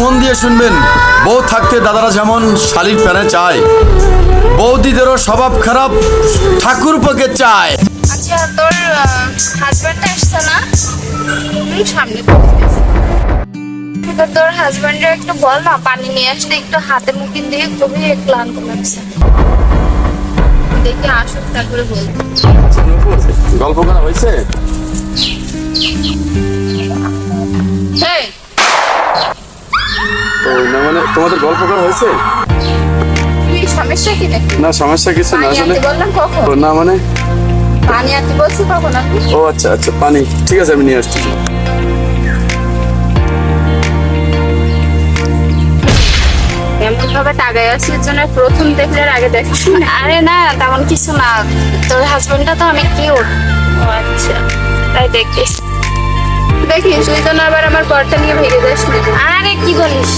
মন দিয়ে শুনবেন। বউ থাকতে দাদারা যেমন শালির প্যানে চায় বৌদিদেরও স্বভাব খারাপ ঠাকুর পকে চায়। আচ্ছা তোর হাজব্যান্ড আসছে না? সামনে তোর হাজব্যান্ডের একটু বল না পানি নিয়ে আসতে একটু হাতে মুখে দিয়ে খুবই ক্লান্ত লাগছে। দেখে আসুক তারপরে বল। গল্প করা হয়েছে? না মানে তোমাদের গল্প করা হয়েছে? কি সমস্যা কি না সমস্যা কিছু না আসলে না মানে পানি আনতে বলছি কখন আমি ও আচ্ছা আচ্ছা পানি। ঠিক আছে আমি নিয়ে আসছি। এমন ভাবে তাগাই আছি জন্য প্রথম দেখলে আর আগে দেখিস না। আরে না তেমন কিছু না। তোর হাজবেন্ডটা তো অনেক কিউট ও আচ্ছা। তাই দেখতিস দেখিস তুই তো আবার আমার পরটা নিয়ে ভেঙে যাস আরে কি বলিস?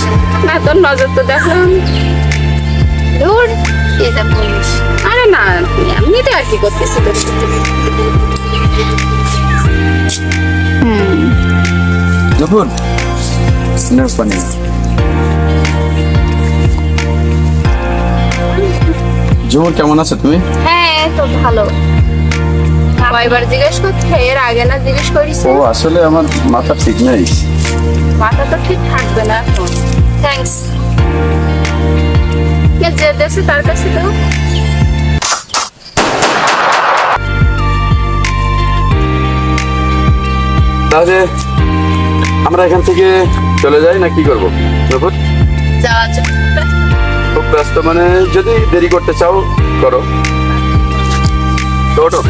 না তোর নজর তো দেখলাম দূর এটা বলিস। আরে না এমনিতে আর কি করতেছি তোর পানি কেমন আছো তুমি? হ্যাঁ তো ভালো। কয়বার জিজ্ঞেস করতে এর আগে না জিজ্ঞেস করিস ও আসলে আমার মাথা ঠিক নেই। মাথা তো ঠিক থাকবে না এখন। থ্যাঙ্কস কে যে দেশে তার কাছে তো? তাহলে আমরা এখান থেকে চলে যাই না কি করব? যাওয়া খুব ব্যস্ত মানে যদি দেরি করতে চাও করো। ওঠো।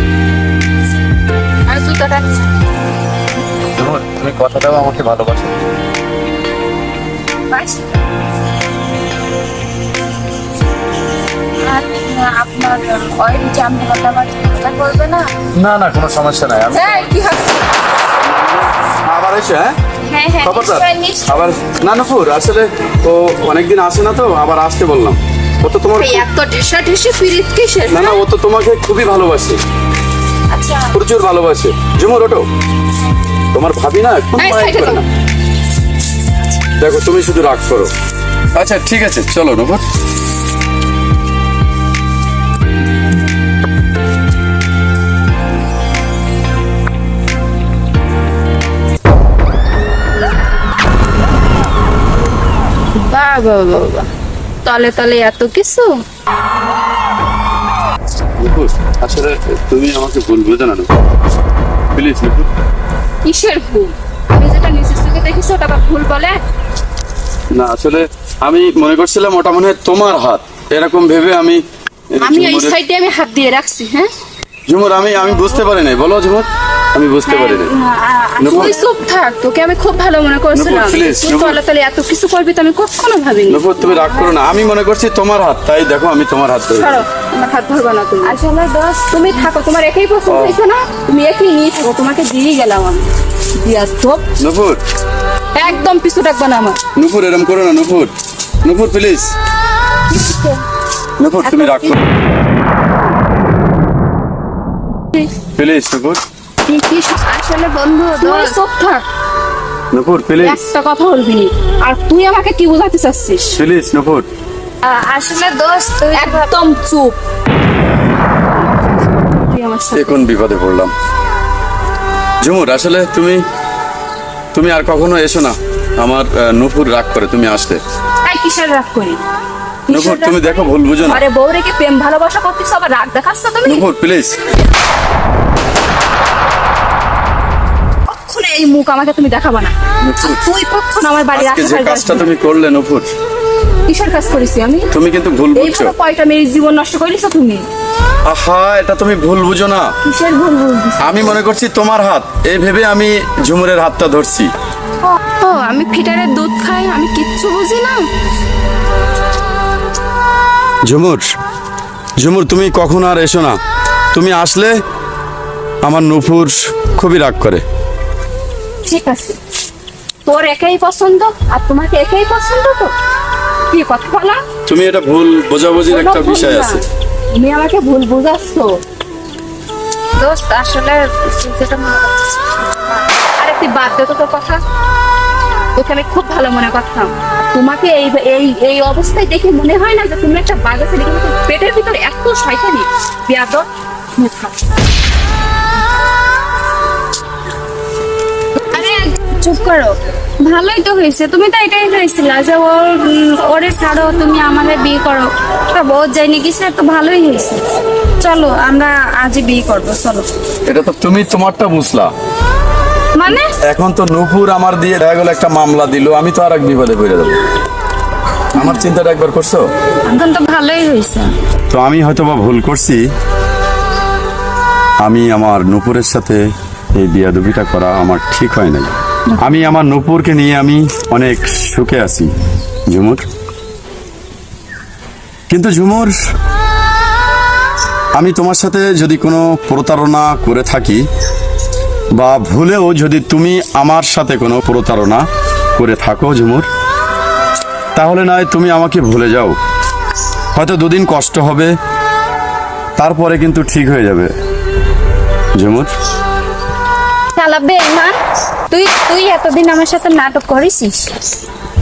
তুমি কথাটাও আমাকে ভালোবাসো। আপনার অয়েল আমার না? না না কোনো সমস্যা নাই। আমি হ্যাঁ কি হচ্ছে? আবার এসে হ্যাঁ? হ্যাঁ হ্যাঁ খবরদার। আবার না নপুর আসলে ও অনেকদিন আসে না তো আবার আসতে বললাম। ও তো তোমার এত ঢেসা ঢেসে ফিরিত কিসের? না না ও তো তোমাকে খুবই ভালোবাসে। প্রচুর ভালোবাসে। ঝুমুর ওটো তোমার ভাবি না? খুব মায়া করে না দেখো তুমি শুধু রাগ করো। আচ্ছা ঠিক আছে চলো বাহ বাহ বাহ। তলে তলে এত কিছু? নুপুর আসলে তুমি আমাকে ভুল বুঝো না প্লিজ নুপুর কিসের ভুল? আমি যেটা নিজের চোখে দেখেছি ওটা ভুল বলে? না আসলে আমি মনে করছিলাম ওটা মনে হয় তোমার হাত। এরকম ভেবে আমি আমি এই সাইডে আমি হাত দিয়ে রাখছি হ্যাঁ? ঝুমুর আমি আমি বুঝতে পারি নাই। বলো ঝুমুর আমি বুঝতে পারি নাই। তুই চুপ থাক তোকে আমি খুব ভালো মনে করছিলাম। তুই নুপুর। তলে এত কিছু করবি তো আমি কখনো ভাবিনি। তুমি রাগ করো না। আমি মনে করছি তোমার হাত তাই দেখো আমি তোমার হাত ধরে আমার হাত ধরবা না তুমি। আসলে দোষ তুমি থাকো তোমার একাই পছন্দ হয়েছে না? তুমি একই নিয়ে থাকো তোমাকে দিয়ে গেলাম আমি। দিয়া নুপুর। একদম পিছু রাখবা না আমার। নুপুর এরম করো না নুপুর। নুপুর প্লিজ নুপুর তুমি করো। প্লিজ নুপুর। আসলে বন্ধু চুপ থাক। নুপুর প্লিজ একটা কথা বলবি আর তুই আমাকে কি বোঝাতে চাচ্ছিস? প্লিজ নুপুর। আসলে দোষ তুই একদম চুপ। এখন বিপদে পড়লাম? ঝুমুর আসলে তুমি তুমি আর কখনো এসো না। আমার নুপুর রাগ করে তুমি আসলে কিসের রাগ করি? নুপুর তুমি দেখো ভুল বুঝো না। আরে বউ রেখে প্রেম ভালোবাসা করতেছ? আবার রাগ দেখাচ্ছ তুমি? নুপুর প্লিজ এই মুখ আমাকে তুমি দেখাবা না। তুই কখন আমার বাড়ির আজকে যে কাজটা তুমি করলে নুপুর কিসের কাজ করেছি আমি। তুমি কিন্তু ভুল বুঝছ। এইভাবে কয়টা মেয়ের জীবন নষ্ট করেছ তুমি। আহা এটা তুমি ভুল বুঝো না। কিসের ভুল বুঝছিস আমি মনে করছি তোমার হাত। এই ভেবে আমি ঝুমুরের হাতটা ধরছি। ও আমি ফিটারের দুধ খাই আমি কিচ্ছু বুঝি না। ঝুমুর ঝুমুর তুমি কখন আর এসো না। তুমি আসলে আমার নুপুর খুবই রাগ করে। ঠিক আছে। তোর একাই পছন্দ আর তোমাকে একাই পছন্দ তো? কি কথা বলা? তুমি এটা ভুল বোঝাবুঝির একটা বিষয় আছে। তুমি আমাকে ভুল বুঝাচ্ছ। দোস্ত আসলে যেটা মনে আরে তুই বাদ দে তো তোর কথা? তোকে আমি খুব ভালো মনে করতাম। তোমাকে এই এই এই অবস্থায় দেখে মনে হয় না যে তুমি একটা বাঘ আছে কিন্তু পেটের ভিতরে এত শয়তানি। বিয়াদব মূর্খা। আরে চুপ করো। ভালোই তো হয়েছে। তুমি তো এটাই চাইছিলা যে ওর ওরে ছাড়ো তুমি আমাকে বিয়ে করো। তা বউ যায়নি কিছু তো ভালোই হয়েছে। চলো আমরা আজই বিয়ে করব চলো। এটা তো তুমি তোমারটা বুঝলা। মানে? এখন তো নূপুর আমার দিয়ে দেখা গেল একটা মামলা দিল আমি তো আর এক বিপদে পড়ে যাব। আমার চিন্তাটা একবার করছ? এখন তো ভালোই হয়েছে। তো আমি হয়তো বা ভুল করছি। আমি আমার নূপুরের সাথে এই বিয়াদুবিটা করা আমার ঠিক হয় নাই। আমি আমার নূপুরকে নিয়ে আমি অনেক সুখে আছি, ঝুমুর। কিন্তু ঝুমুর, আমি তোমার সাথে যদি কোনো প্রতারণা করে থাকি, বা ভুলেও যদি তুমি আমার সাথে কোনো প্রতারণা করে থাকো ঝুমুর, তাহলে নয় তুমি আমাকে ভুলে যাও। হয়তো দুদিন কষ্ট হবে, তারপরে কিন্তু ঠিক হয়ে যাবে। ঝুমুর। তুই তুই এতদিন আমার সাথে নাটক করেছিস?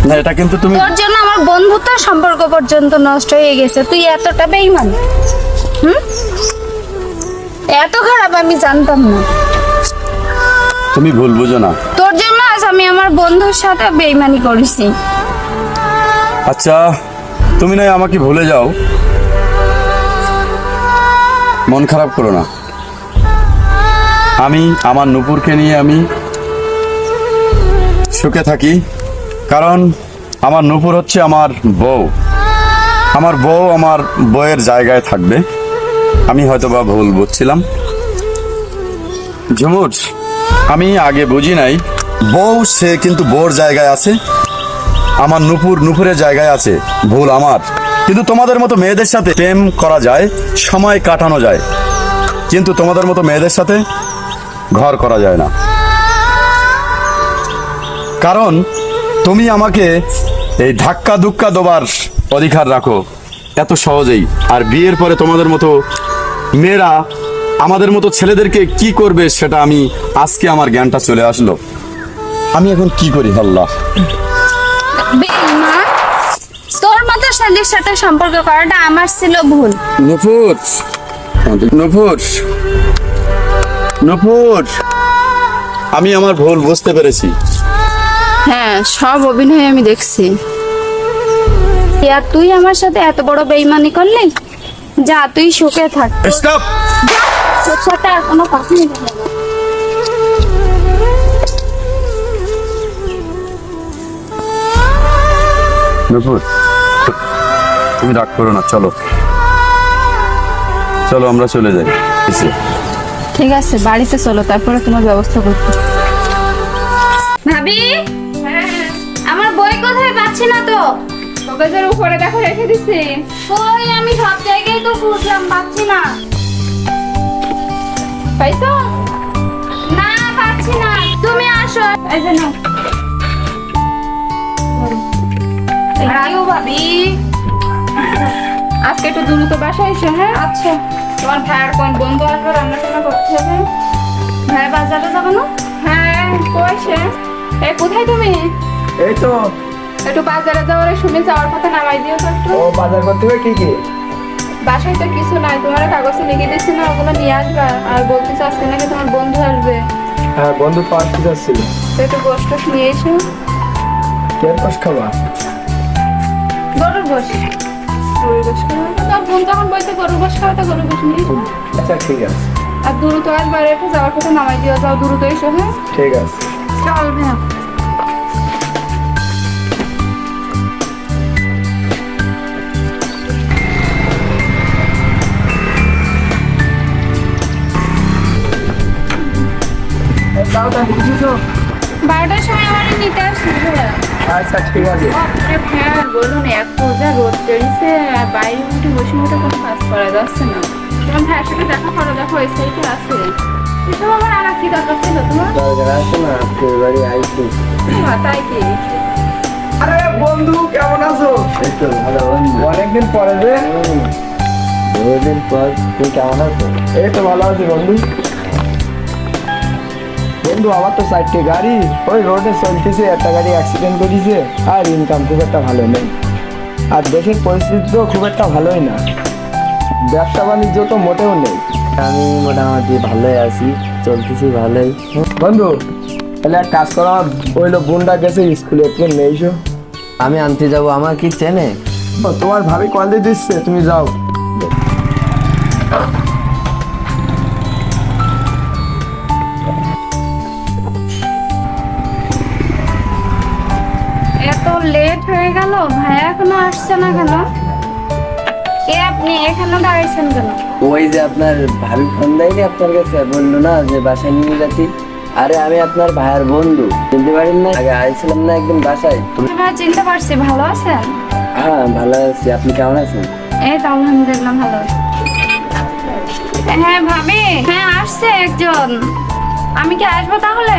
না এটা কিন্তু তুমি তোর জন্য আমার বন্ধুত্ব সম্পর্ক পর্যন্ত নষ্ট হয়ে গেছে। তুই এতটা বেঈমান। হুম? এত খারাপ আমি জানতাম না। তুমি ভুল বুঝো না। তোর জন্য আজ আমি আমার বন্ধুর সাথে বেইমানি করেছি। আচ্ছা তুমি নয় আমাকে ভুলে যাও। মন খারাপ করো না। আমি আমার নুপুরকে নিয়ে আমি সুখে থাকি, কারণ আমার নূপুর হচ্ছে আমার বউ। আমার বউ আমার বউয়ের জায়গায় থাকবে। আমি হয়তো বা ভুল বুঝছিলাম। ঝুমুর, আমি আগে বুঝি নাই। বউ, সে কিন্তু বউর জায়গায় আছে। আমার নুপুর নুপুরের জায়গায় আছে। ভুল আমার। কিন্তু তোমাদের মতো মেয়েদের সাথে প্রেম করা যায়, সময় কাটানো যায়। কিন্তু তোমাদের মতো মেয়েদের সাথে ঘর করা যায় না। কারণ তুমি আমাকে এই ধাক্কা ধুক্কা দেবার অধিকার রাখো। এত সহজেই। আর বিয়ের পরে তোমাদের মতো মেয়েরা আমাদের মতো ছেলেদেরকে কি করবে সেটা আমি আজকে আমার জ্ঞানটা চলে আসলো। আমি এখন কি করি? আল্লাহ। বেঈমান তোর মতো শালীর সাথে সম্পর্ক করাটা আমার ছিল ভুল। আমি আমার ভুল বুঝতে পেরেছি। হ্যাঁ সব অভিনয় আমি দেখছি। আর তুই আমার সাথে এত বড় বেইমানি করলি? যা তুই সুখে থাক। স্টপ তোর সাথে আর কোনো কথাই নেই। নফুর তুমি রাগ করো না চলো। চলো আমরা চলে যাই ঠিক আছে বাড়িতে চলো তারপরে তোমার ব্যবস্থা করতে ভাবি? পাচ্ছি না তো। কাগজের উপরে দেখো রেখে দিছি। ওই আমি সব জায়গায় তো খুঁজলাম পাচ্ছি না। পাইছো? না পাচ্ছি না। তুমি আসো। এই যে নাও। আয়ো ভাবি। আজকে একটু দ্রুত বাসায় এসো হ্যাঁ? আচ্ছা। তোমার ভাইয়ের কোন বন্ধু আসবে রান্না টান্না করতে হবে ভাই বাজারে যাব না? হ্যাঁ কইছে এ কোথায় তুমি? এই তো একটু বাজারে যাওয়ার সুমি যাওয়ার কথা নামাই দিও তো একটু। ও বাজার করতে হবে? কি কি? বাসায় তো কিছু নাই তোমার কাগজে লিখে দিচ্ছি না ওগুলো নিয়ে আসবা। আর বলতেছে আজকে নাকি তোমার বন্ধু আসবে। হ্যাঁ বন্ধু পাঁচ পিস আসছিল তো একটু গোষ্ঠ নিয়ে এসো। কে পাস খাবা? গরুর গোশ গরুর তোর বোন যখন বলতে গরুর গোশ খাওয়া তো গরুর গোশ নিয়ে আচ্ছা ঠিক আছে। আর দ্রুত আসবার একটু যাওয়ার কথা নামাই দিও যাও দ্রুত এসো হ্যাঁ? ঠিক আছে। চল ভাইয়া বারোটার সময় আমার নিতে আসছি আচ্ছা ঠিক আছে। হ্যাঁ বলুন এত যা রোদ চড়িছে আর বাইরে উঠে বসে উঠে কোনো কাজ করা যাচ্ছে না। তোমার ভাইয়ের সাথে দেখা করো দেখো এই সাইডে আছে। এসব আমার আর কি দরকার ছিল তোমার? দরকার আছে না তোর বাড়ি আইছি হ্যাঁ, তাই কি? আরে বন্ধু কেমন আছো? এই তো ভালো অনেকদিন পরে যে? বহুদিন পর তুই কেমন আছো এই তো ভালো আছি বন্ধু। বন্ধু আমার তো চারটে গাড়ি। ওই রোডে চলতেছে একটা গাড়ি অ্যাক্সিডেন্ট করেছে আর ইনকাম খুব একটা ভালো নেই। আর দেশের পরিস্থিতি তো খুব একটা ভালোই না। ব্যবসা বাণিজ্য তো মোটেও নেই। আমি মোটামুটি ভালোই আছি চলতেছি ভালোই। বন্ধু তাহলে এক কাজ করো আমার ওইলো বোনটা গেছে স্কুলে একটু নেইছো আমি আনতে যাব আমার কি চেনে তোমার ভাবি কল দিয়ে দিচ্ছে তুমি যাও। আসছে না কেন? কে আপনি? এখানে কেন? ওই যে আপনার ভাবি ফোন দেয়নি আপনার কাছে? বলল না যে বাসায় নিয়ে যাচ্ছি। আরে আমি আপনার ভাইয়ের বন্ধু। চিনতে পারেন না আগে আইছিলাম না বাসায়। চিনতে পারছি ভালো আছেন? হ্যাঁ ভালো আছি। আপনি কেমন আছেন? এই তো আলহামদুলিল্লাহ ভালো। আছি। হ্যাঁ ভাবি হ্যাঁ আসছে একজন। আমি কি আসব তাহলে?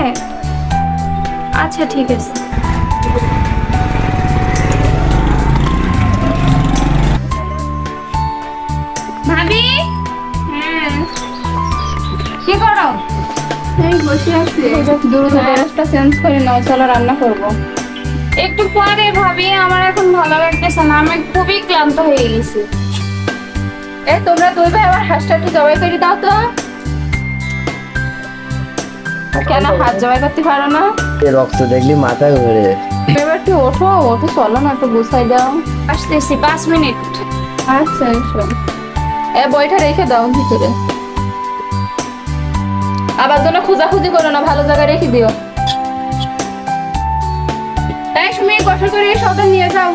আচ্ছা ঠিক আছে। কি করো? এই বসে আছি। দ্রুত ড্রেসটা চেঞ্জ করে নাও চলো রান্না করব। একটু পরে ভাবি আমার এখন ভালো লাগতেছে না আমি খুবই ক্লান্ত হয়ে গেছি। এ তোমরা দুই ভাই আবার হাঁসটা একটু জবাই করে দাও তো। কেন হাত জবাই করতে পারো না? রক্ত দেখলি মাথা ঘুরে। এবার একটু ওঠো ওঠো চলো না একটু গুছাই দাও। আসতেছি পাঁচ মিনিট। আচ্ছা এসো। এ বইটা রেখে দাও ভিতরে। আবার যেন খোঁজাখুঁজি করো না ভালো জায়গায় রেখে দিও। গোসল করে নিয়ে যাও।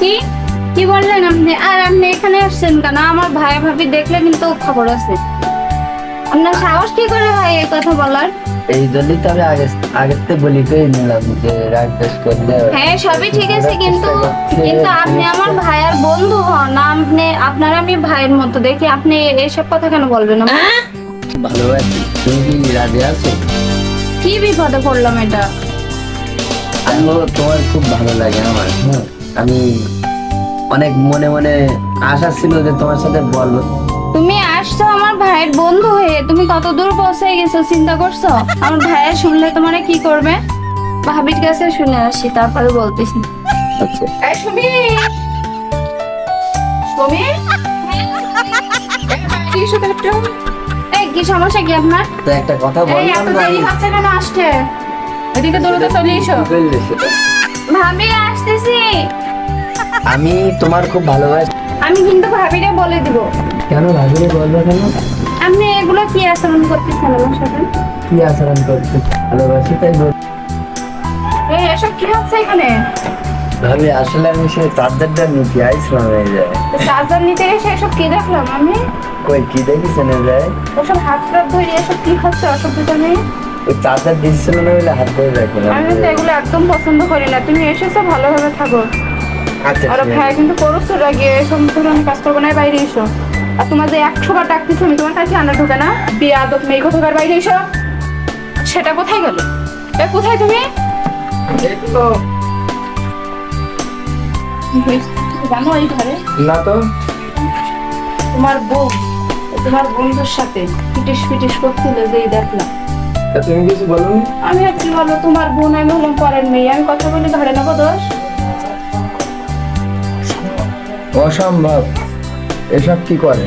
কি? কি বললেন আপনি? আর আপনি এখানে আসছেন কেন? আমার ভাই ভাবি দেখলে কিন্তু খবর আছে। আপনার সাহস কি করে ভাই এই কথা বলার? এই জন্যই তো আমি আগে আগের বলি করে নিলাম যে রাগ বেশ করলে হ্যাঁ সবই ঠিক আছে কিন্তু কিন্তু আপনি আমার ভাইয়ের বন্ধু হন। আপনি আপনার আমি ভাইয়ের মতো দেখি। আপনি এসব কথা কেন বলবেন? আমাকে? ভালোবাসি তুমি কি রাজি আছো? কি বিপদে পড়লাম এটা? আমিও তোমার খুব ভালো লাগে আমার। হ্যাঁ। আমি অনেক মনে মনে আশা ছিল যে তোমার সাথে বলব। তুমি আসছো আমার ভাইয়ের বন্ধু হয়ে। তুমি কত দূর পৌঁছে গেছো চিন্তা করছ? আমার ভাইয়ের শুনলে তোমার কি করবে? ভাবির কাছে শুনে আসি তারপরে বলতেছি। আচ্ছা। এই সুমি! সুমি! কি সাথে একটু এই কি সমস্যা কি আপনার? তো একটা কথা বললাম এত না দেরি হচ্ছে কেন আসতে? এদিকে দৌড়তে চলে এসো? ভাবি আসতেছি। আমি তোমার খুব ভালোবাসি। আমি কিন্তু ভাবিরে বলে দিব। কেন ভাবিরে বলব কেন? আপনি এগুলো কি আচরণ করতেছেন আমার সাথে? কি আচরণ করতে ভালোবাসি তাই বল এই এসব কি হচ্ছে এখানে? ভাবি আসলে আমি সেই চার্জারটা নিতে আইছিলাম এই যায় চার্জার নিতে এসে এসব কি দেখলাম আমি? কই কি দেখিছেন যায় ওসব হাত টাত ধরে এসব কি হচ্ছে অসভ্যতা নেই? ওই চার্জার দিচ্ছিল না বলে হাত ধরে রাখলাম আমি তো এগুলো একদম পছন্দ করি না। তুমি এসেছ ভালোভাবে থাকো। আচ্ছা আর ভাই কিন্তু করছ রাগে এসব ধরনের কাজ করব না বাইরে এসো। আর তোমার যে একশো বার ডাকতেছো আমি তোমার কাছে আনা ঢুকে না? বিয়ে আদব মেয়ে কোথাকার বাইরে এসো। সেটা কোথায় গেল? এ কোথায় তুমি জানো এই ঘরে? না তো। তোমার বউ। তোমার বন্ধুর সাথে পিটিস পিটিস করছিল যেই দেখলাম তুমি কিছু বলো আমি আর কি বলব তোমার বোন আমি হলাম পরের মেয়ে আমি কথা বলে ধরে নেব দোষ? অসম্ভব। এসব কি করে?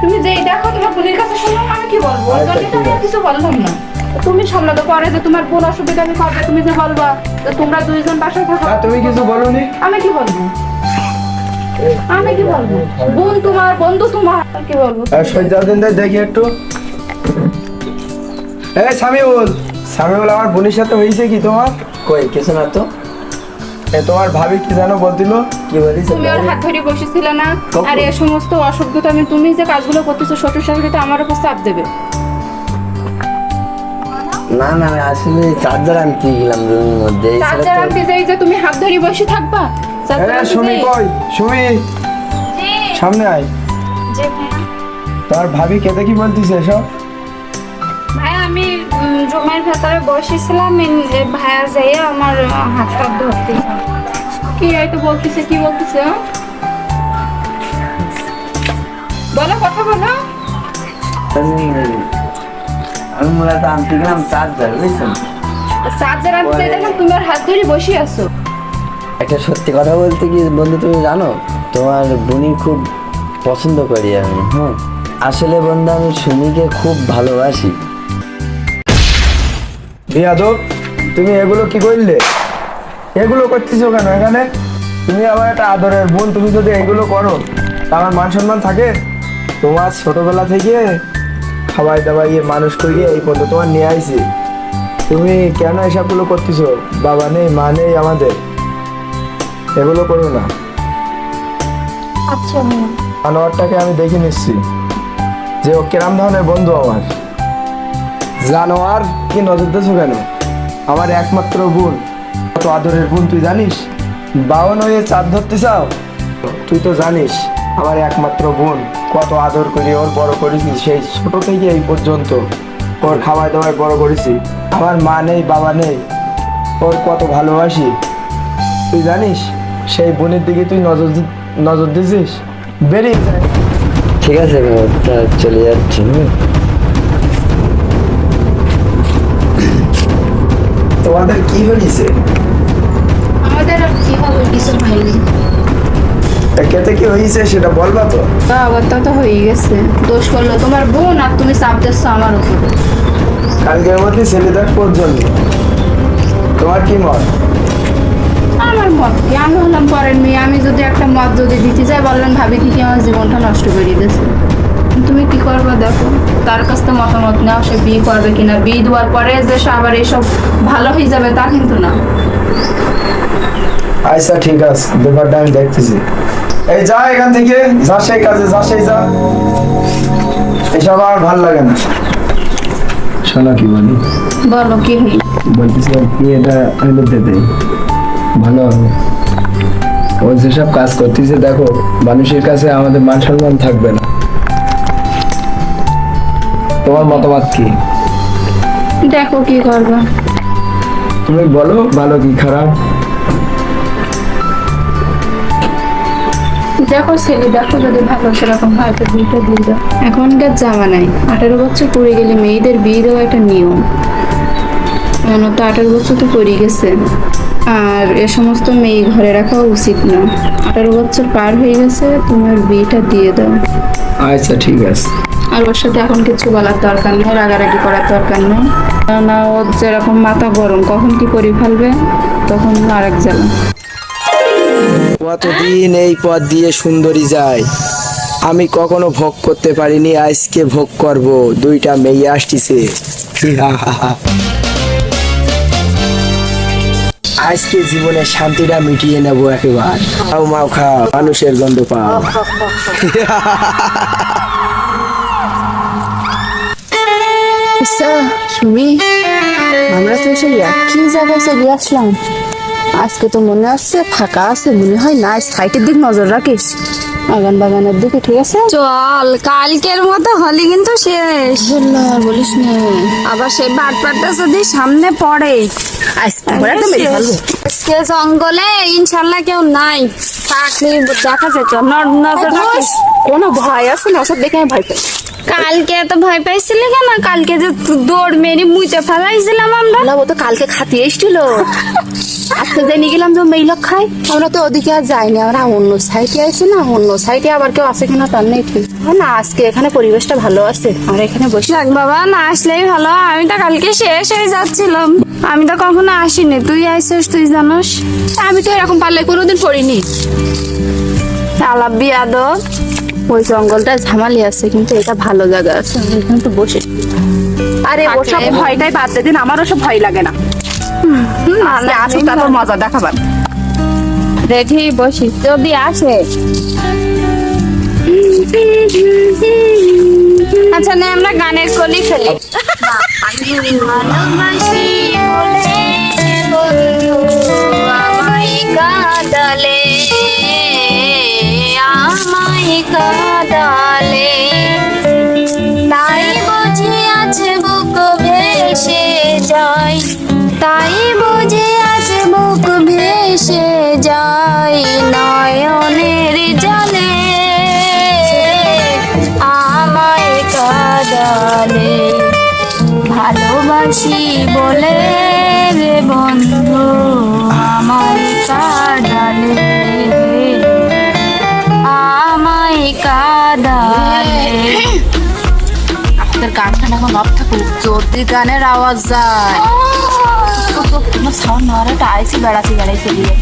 তুমি যেই দেখো তোমার বোনের কাছে শুনলাম আমি কি বলব? ওর আচ্ছা, জন্য তো আমি কিছু বললাম না। তুমি সামলাতে পরে যে তোমার বোন অসুবিধা আমি করবে তুমি যে বলবা যে তোমরা দুইজন বাসায় থাকো। তুমি কিছু বলো আমি কি বলব? আমি কি বলব? বোন তোমার বন্ধু তোমার কি বলব? সজ্জাউদ্দিন দাই দেখি একটু। এই সামিউল সামিউল আমার বোনের সাথে হয়েছে কি তোমার? কই কিছু না তো। এ তোমার ভাবি কি জানো বলছিল? কি বলিস? তুমি ওর হাত ধরে বসেছিল না? আর এই সমস্ত অসভ্যতা আমি তুমি যে কাজগুলো করতেছো শ্বশুর শাশুড়ি তো আমার উপর চাপ দেবে। না না আমি আসলে চার্জার আনতে গেলাম রুমের মধ্যে। চার্জার আনতে যাই যে তুমি হাত ধরে বসে থাকবা? সুমি কই? সুমি সামনে আয়। ভাবি কেতে কি বলতিছে এসব ভাই আমি রুমের ভেতরে বসেছিলাম ভাইয়া যাইয়া আমার ধরতে কি বলতেছে কি বলতেছে হ্যাঁ? বলো কথা বলো। আমি আমি মূলত আনতে গেলাম চার্জার বুঝছেন চার্জার আনতে দেখলাম তুমি আর হাত ধরে বসে আছো। একটা সত্যি কথা বলতে কি, বন্ধু তুমি জানো? তোমার বুনি খুব পছন্দ করি আমি হ্যাঁ আসলে বন্ধু, আমি সুমিকে খুব ভালোবাসি। বিয়াদব, তুমি এগুলো কি করলে? এগুলো করতেছো কেন এখানে? তুমি আমার একটা আদরের বোন, তুমি যদি এগুলো করো আমার মান সম্মান থাকে? তোমার ছোটবেলা থেকে খাওয়াই দাওয়াইয়ে মানুষ করিয়ে এই পর্যন্ত তোমার নিয়ে আইছি। তুমি কেন এসবগুলো করতেছো? বাবা নেই, মা নেই আমাদের। এগুলো করো না। আচ্ছা জানোয়ারটাকে আমি দেখে নিচ্ছি। যে ও কিরাম ধরনের বন্ধু আমার। জানোয়ার কি নজর দিয়েছ কেন? আমার একমাত্র বোন। কত আদরের বোন তুই জানিস? বাউন হয়ে চাঁদ ধরতে চাও? তুই তো জানিস আমার একমাত্র বোন। কত আদর করি ওর বড় করেছি সেই ছোট থেকে এই পর্যন্ত। ওর খাওয়াই দাওয়ায় বড় করেছি। আমার মা নেই বাবা নেই। ওর কত ভালোবাসি। তুই জানিস? সেই বোনের দিকে তুই নজর নজর দিছিস? বেরিয়ে যায় ঠিক আছে চলে যাচ্ছি তোমাদের কি হয়েছে? আমাদের কি হবে কিছু হয়নি। কেতে কি হয়েছে সেটা বলবা তো। তা আবার তা তো হয়ে গেছে। দোষ করল তোমার বোন আর তুমি চাপ দিচ্ছ আমার উপরে। কালকের মধ্যে ছেলেদের পর্যন্ত। তোমার কি মত? আমার মত কি আমি হলাম পরের মেয়ে? আমি যদি একটা মত যদি দিতে যাই বললেন ভাবি কি আমার জীবনটা নষ্ট করে দিয়েছে? তুমি কি করবে দেখো? তার কাছ থেকে মতামত নাও সে বিয়ে করবে কিনা। বিয়ে দেওয়ার পরে যে সে আবার এইসব ভালো হয়ে যাবে তা কিন্তু না। আচ্ছা ঠিক আছে। ব্যাপারটা আমি দেখতেছি। এই যা এখান থেকে যা সেই কাজে যা সেই যা। এসব আমার ভালো লাগে না। শোনো কি বলি? বলো কি হই বলতেছিলাম কি এটা আমি বলতে দেই ভালো হবে। ও যেসব কাজ করতেছে দেখো মানুষের কাছে আমাদের মান সম্মান থাকবে না। তোমার মতামত কি? দেখো কি করবে। তুমি বলো ভালো কি খারাপ? দেখো ছেলে দেখো যদি ভালো সেরকম হয় তো বিয়েটা দিয়ে দাও। এখনকার জামানায় আঠারো বছর পড়ে গেলে মেয়েদের বিয়ে দেওয়া একটা নিয়ম। তো আঠারো বছর তো পড়ে গেছে। আর এ সমস্ত মেয়ে ঘরে রাখা উচিত না। আঠারো বছর পার হয়ে গেছে তোমার বিয়েটা দিয়ে দাও। আচ্ছা ঠিক আছে। আর ওর সাথে এখন কিছু বলার দরকার নেই রাগারাগি করার দরকার নেই। কেননা ওর যেরকম মাথা গরম কখন কি করে ফেলবে তখন আরেক জ্বালা। কতদিন এই পথ দিয়ে সুন্দরী যায়? আমি কখনো ভোগ করতে পারিনি আজকে ভোগ করব। দুইটা মেয়ে আসতিছে আজকে জীবনে শান্তিটা মিটিয়ে নেব একেবার। খাও মাও খাও মানুষের গন্ধ পাও। সুমি আমরা তো সেই একই জায়গায় চলে আসলাম। আজকে তো মনে হচ্ছে ফাঁকা আছে মনে হয় না সাইটের দিক নজর রাখিস। বাগান বাগানের দিকে ঠিক আছে? চল কালকের মতো হলি কিন্তু শেষ। বলিস না। আবার সেই বাটপাটটা যদি সামনে পড়ে। আজকে আজকে জঙ্গলে ইনশাল্লাহ কেউ নাই। চাকরি দেখা যেত কোনো ভয় আছে না? ওসব দেখে আমি ভয় পাই। কালকে এত ভয় পাইছিলি কেন? কালকে যে তু- দৌড় মেরে মুইতে ফেলাইছিলাম আমরা। না ও তো কালকে খাতে এসেছিল। আজকে জেনে গেলাম যে মেয়ে লোক খাই আমরা তো ওদিকে আর যাইনি আমরা অন্য সাইডে আছি না অন্য সাইডে আবার কেউ আছে কিনা তার নেই ঠিক। না আজকে এখানে পরিবেশটা ভালো আছে। আমরা এখানে বসে বাবা না আসলেই ভালো। আমি তো কালকে শেষ হয়ে যাচ্ছিলাম। আমি তো কখনো আসিনি। তুই আইসিস তুই জানোস? আমি তো এরকম পারলে কোনোদিন পড়িনি। আলাপ বিয়াদব। ওই জঙ্গলটা ঝামালি আছে কিন্তু এটা ভালো জায়গা আছে। আমরা এখানে তো বসে। আরে ওসব ভয়টাই বাদ দে দিন আমারও সব ভয় লাগে না। আজকে আসুক তারপর মজা দেখাবার। রেডি বসিস যদি আসে। আচ্ছা নে আমরা গানের কলি ফেলি। ভালোবাসি বলে বন্ধু আমায় তাই বুঝি বুক ভেসে যায় তাই বুঝি আছে বুক ভেসে যায়। ভালোবাসি বলে রে বন্ধু আমায় কাদালে। আমায় কাদালে। তোর গানটা এখন অফ থাকুক যদি গানের আওয়াজ যায়। তোমার সাউন্ড একটা আইসি বেড়াতে বেড়াইতে দিয়ে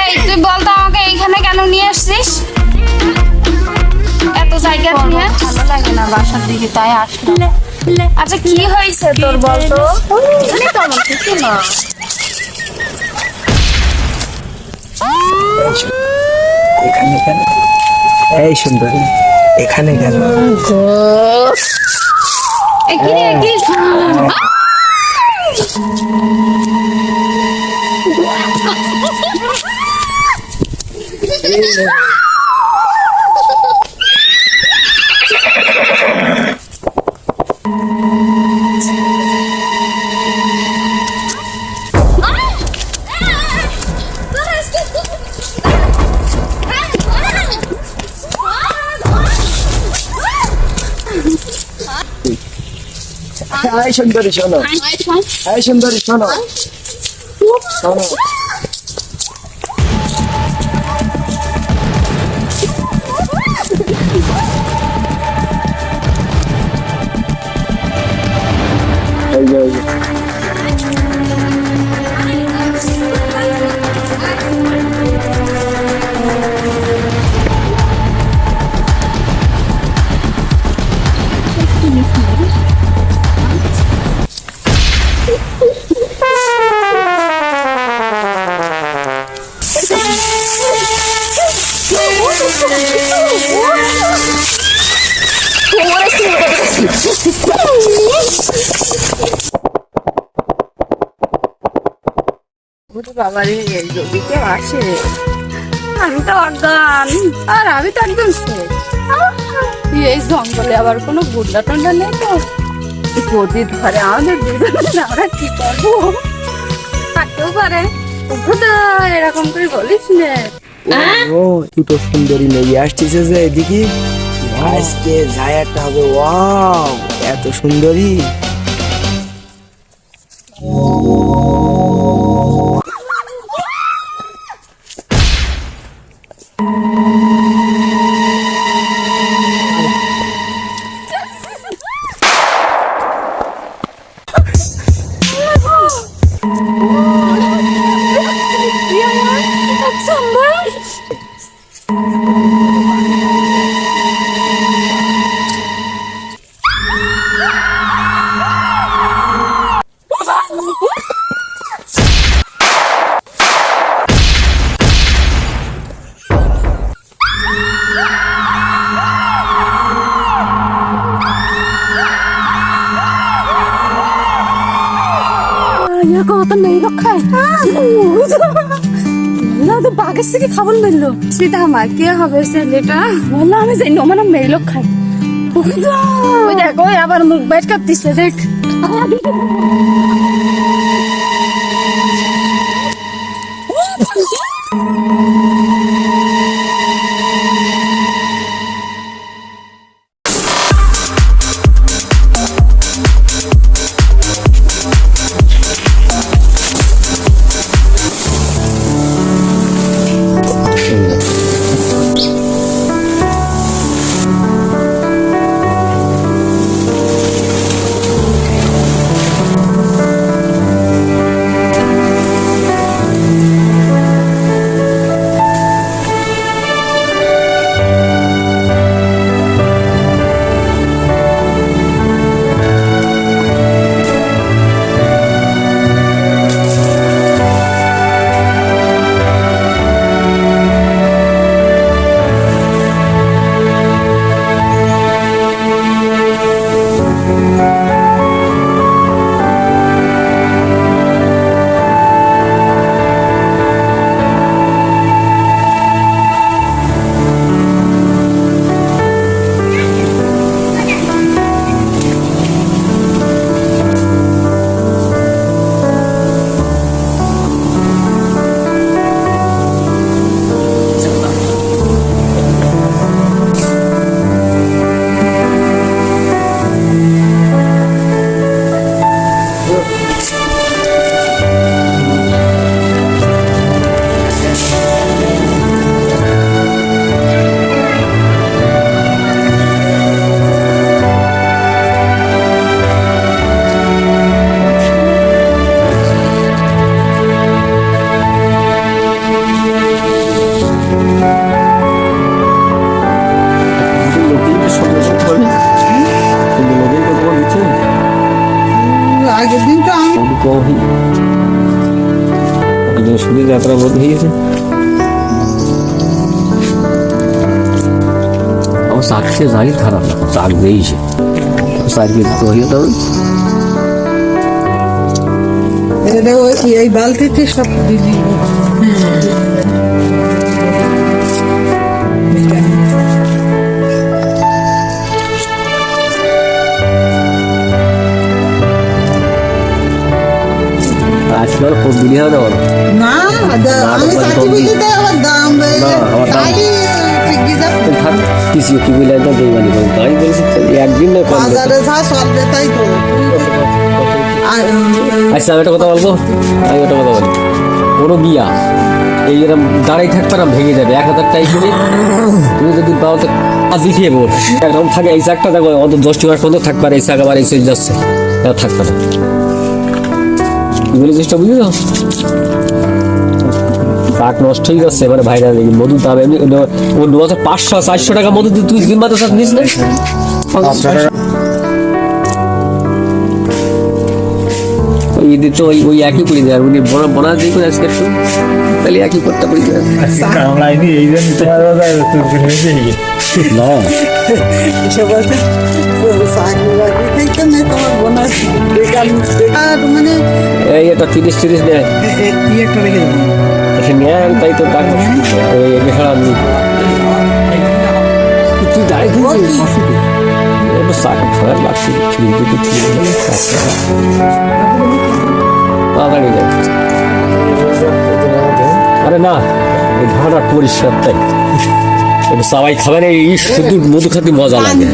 এই তুই বলতো আমাকে এইখানে কেন নিয়ে আসছিস? এত জায়গা নিয়ে ভালো লাগে না বাসার দিকে তাই আসলাম। আচ্ছা কি হয়েছে তোর বলতো? কিছু না এখানে কেন? এই সুন্দরী এখানে কেন? এ এই সুন্দরী শোনো। এই সুন্দরী শোনো। শোনো। আসে আমি তো অজ্ঞান। আর আমি তো একদম এই জঙ্গলে আবার কোনো গুন্ডা টন্ডা নেই তো? যদি ধরে আমাদের আমরা কি করব? থাকতেও পারে? এরকম করে বলিস না। ও সুন্দরী যে হবে এত সুন্দরী। এরকম তো নেই খায় না তো বাঘের থেকে খাবার মেললো সেটা আমার কে হবে ছেলেটা বললাম আমি যাই মানে মেয়ে লোক খাই ওই দেখ আবার মুখ বাইট কাঁপতিছে দেখ চাকরি যাই খারাপ না চাক দিয়েছে চাকরি হয়ে ওই এই বালতিতে সব আজকে আর ফোন না না আমার দাম- থাক কিছু কি বলে একদম বেইমানি করব তাই বলছি একদিন না বাজারে যা চলবে তাই তো আচ্ছা আমি একটা কথা বলব? আমি একটা কথা বলি কোনো বিয়া এই এরকম দাঁড়াই থাকবে না ভেঙে যাবে। এক হাজার টাই কিনে তুমি যদি পাও তো আজ দিঠিয়ে বোর এরকম থাকে এই চাকটা দেখো অন্তত দশটি মাস পর্যন্ত থাকবে আর এই চাক আবার এই এসে যাচ্ছে। থাকবে না। বলে চেষ্টা বুঝলি তো নষ্ট হয়ে যাচ্ছে এবারে ভাইরা দেখি মধু দাম এমনি ও দু হাজার পাঁচশো চারশো টাকা মধু দিয়ে তুই মাত্র চাক নিস না? ওই ঈদে তো ওই ওই একই করে দেয় উনি বনা বনা দিয়ে করে আজকে একটু তাহলে একই করতে পারি কামলাইনি এই জন্য তোমার তোর হয়েছে না বলতে বেকার মানে এই এটা তিরিশ তিরিশ ই একটা রেখে দেবো? সে নেয় আমি তাই তো টাকা ওই একে ছাড়া আমি তুই দাঁড়িয়ে দিয়েছিস একটু চাকরি ছড়ার লাগছে ফিল্ম দিতে তাড়াতাড়ি যাই আরে না ধানটা পরিষ্কার তাই সবাই এই শুধু মধু খাতে মজা লাগে